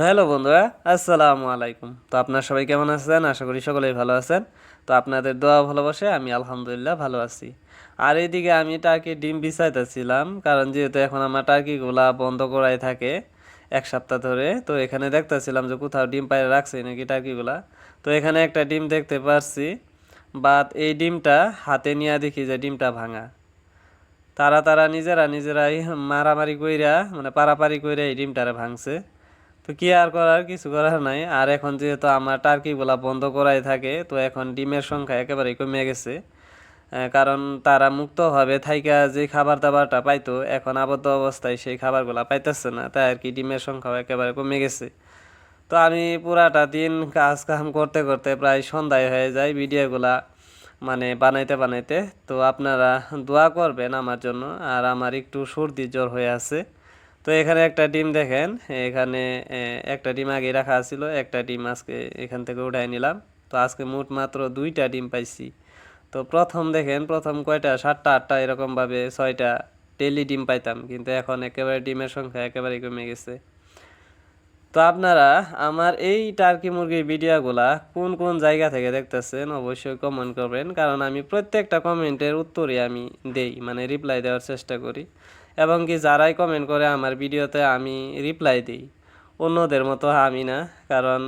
Hello বন্ধুরা, আসসালামু আলাইকুম। তো আপনার সবাই কেমন আছেন? আশা করি সকলেই ভালো আছেন। তো আপনাদের দোয়া ভালোবাসে আমি আলহামদুলিল্লাহ ভালো আছি। আর এইদিকে আমি টার্কি ডিম বিছাইতেছিলাম, কারণ যেহেতু এখন আমার টার্কিগুলা বন্ধ করাই থাকে এক সপ্তাহ ধরে, তো এখানে দেখতেছিলাম যে কোথাও ডিম পায়ে রাখছে নাকি টার্কিগুলা। তো এখানে একটা ডিম দেখতে পারছি বাট এই ডিমটা হাতে নিয়ে দেখি যে ডিমটা ভাঙা। তারা তারা নিজেরা নিজেরাই মারামারি কইরা মানে পারাপারি কইরা এই ডিমটারে ভাঙছে। তো কি আর করার? কিছু করার নাই। আর এখন যেহেতু আমার টার্কিগুলা বন্ধ করাই থাকে, তো এখন ডিমের সংখ্যা একেবারেই কমে গেছে। কারণ তারা মুক্তভাবে থাইকা যে খাবার দাবারটা পাইতো, এখন আবদ্ধ অবস্থায় সেই খাবারগুলা পাইতেছে না, তাই আর কি ডিমের সংখ্যাও একেবারে কমে গেছে। তো আমি পুরাটা দিন কাজ কাম করতে করতে প্রায় সন্ধ্যায় হয়ে যায় ভিডিওগুলা মানে বানাইতে বানাইতে। তো আপনারা দোয়া করবেন আমার জন্য, আর আমার একটু সর্দি জ্বর হয়ে আছে। তো এখানে একটা ডিম দেখেন, এখানে একটা ডিম আগে রাখা ছিল, একটা ডিম আজকে এখান থেকে উঠাই নিলাম। তো আজকে মোট মাত্র দুইটা ডিম পাইছি। তো প্রথম দেখেন, প্রথম কয়টা? সাতটা, আটটা, এরকমভাবে ছয়টা ডেলি ডিম পাইতাম, কিন্তু এখন একেবারে ডিমের সংখ্যা একেবারে কমে গেছে। তো আপনারা আমার এই টার্কি মুরগির ভিডিওগুলা কোন কোন জায়গা থেকে দেখতেছেন অবশ্যই কমেন্ট করবেন, কারণ আমি প্রত্যেকটা কমেন্টের উত্তরই আমি দেই মানে রিপ্লাই দেওয়ার চেষ্টা করি। এবং কি যারাই কমেন্ট করে আমার ভিডিওতে আমি রিপ্লাই দিই। অন্যদের মতো আমি না, কারণ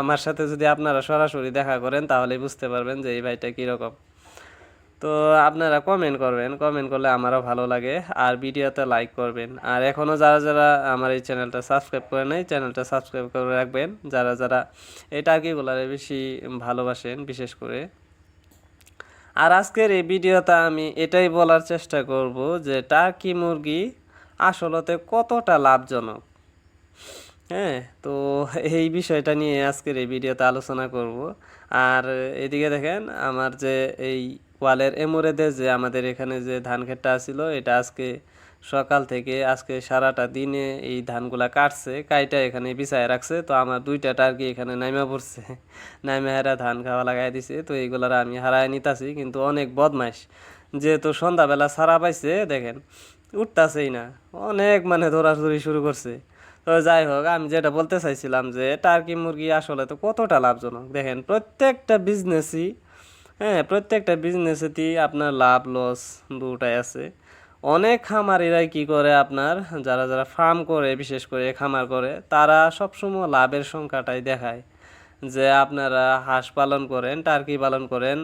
আমার সাথে যদি আপনারা সরাসরি দেখা করেন, তাহলে বুঝতে পারবেন যে এই ভাইটা কীরকম। তো আপনারা কমেন্ট করবেন কমেন্ট করলে আমারও ভালো লাগে, আর ভিডিওতে লাইক করবেন। আর এখনও যারা যারা আমার এই চ্যানেলটা সাবস্ক্রাইব করে নেই চ্যানেলটা সাবস্ক্রাইব করে রাখবেন। যারা যারা এই টার্কিগুলারে বেশি ভালোবাসেন, বিশেষ করে আর আজকের এই ভিডিওতে আমি এটাই বলার চেষ্টা করব যে টার্কি মুরগি আসলতে কতটা লাভজনক। হ্যাঁ তো এই বিষয়টা নিয়ে আজকের এই ভিডিওতে আলোচনা করব। আর এদিকে দেখেন, আমার যে এই ওয়ালের এমোরেদের যে আমাদের এখানে যে ধান ক্ষেতটা ছিল, এটা আজকে সকাল থেকে আজকে সারাটা দিনে এই ধানগুলা কাটছে, কাইটা এখানে বিছায় রাখছে। তো আমার দুইটা টার্কি এখানে নাইমা পড়ছে। নাইমা হেরা ধান খাওয়া লাগাই দিছে। তো এইগুলার আমি হারায় নিতাছি, কিন্তু অনেক বদমাইশ। যেহেতু সন্ধ্যাবেলা সারা পাইছে, দেখেন, উঠতাছেই না। অনেক মানে দৌড়াদৌড়ি শুরু করছে। তো যাই হোক, আমি যেটা বলতে চাইছিলাম যে, টার্কি মুরগি আসলে তো কতটা লাভজনক? দেখেন, প্রত্যেকটা বিজনেসই হ্যাঁ প্রত্যেকটা বিজনেসেতেই আপনার লাভ লস দুটাই আছে। অনেক খামারিরাই কি করে আপনার, যারা যারা ফার্ম করে, বিশেষ করে খামার করে, তারা সবসময় লাভের সংখ্যাটাই দেখায়। যে আপনারা হাঁস পালন করেন টার্কি পালন করেন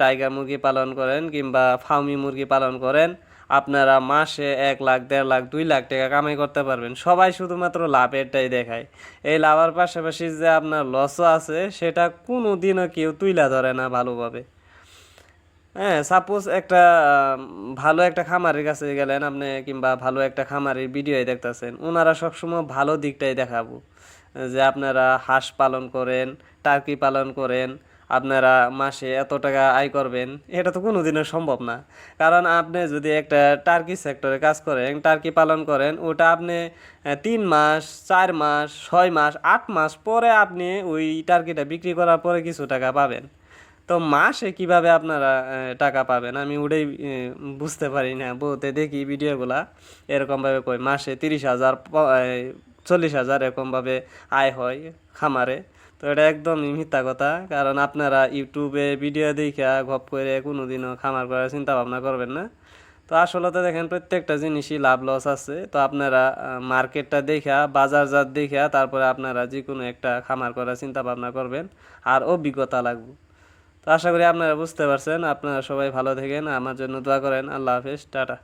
টাইগার মুরগি পালন করেন, কিংবা ফার্মি মুরগি পালন করেন, আপনারা মাসে এক লাখ, দেড় লাখ, দুই লাখ টাকা কামাই করতে পারবেন। সবাই শুধুমাত্র লাভেরটাই দেখায়। এই লাভের পাশাপাশি যে আপনার লসও আছে, সেটা কোনো দিনও কেউ তুইলা ধরে না ভালোভাবে। হ্যাঁ সাপোজ একটা ভালো একটা খামারের কাছে গেলেন আপনি কিংবা ভালো একটা খামারের ভিডিও দেখতেছেন ওনারা সবসময় ভালো দিকটাই দেখাবো। যে আপনারা হাঁস পালন করেন টার্কি পালন করেন, আপনারা মাসে এত টাকা আয় করবেন, এটা তো কোনোদিনও সম্ভব না। কারণ আপনি যদি একটা টার্কি সেক্টরে কাজ করেন টার্কি পালন করেন, ওটা আপনি তিন মাস, চার মাস, ছয় মাস, আট মাস পরে আপনি ওই টার্কিটা বিক্রি করার পরে কিছু টাকা পাবেন। তো মাসে কীভাবে আপনারা টাকা পাবেন? আমি আহ, বুঝতে পারি না। বলতে দেখি ভিডিওগুলা এরকমভাবে কই মাসে তিরিশ হাজার চল্লিশ হাজার এরকমভাবে আয় হয় খামারে। তো এটা একদম মিথ্যা কথা কারণ আপনারা ইউটিউবে ভিডিও দেখা গপ করে কোনোদিনও খামার করার চিন্তা ভাবনা করবেন না। তো আসলে তো দেখেন প্রত্যেকটা জিনিসই লাভ লস আছে। তো আপনারা মার্কেটটা দেখা বাজারজাত দেখা তারপরে আপনারা যে কোনো একটা খামার করার চিন্তা ভাবনা করবেন। আর অভিজ্ঞতা লাগবে। তো আশা করি আপনারা বুঝতে পারছেন। আপনারা সবাই ভালো থাকেন। আমার জন্য দোয়া করেন। আল্লাহ হাফেজ। টাটা।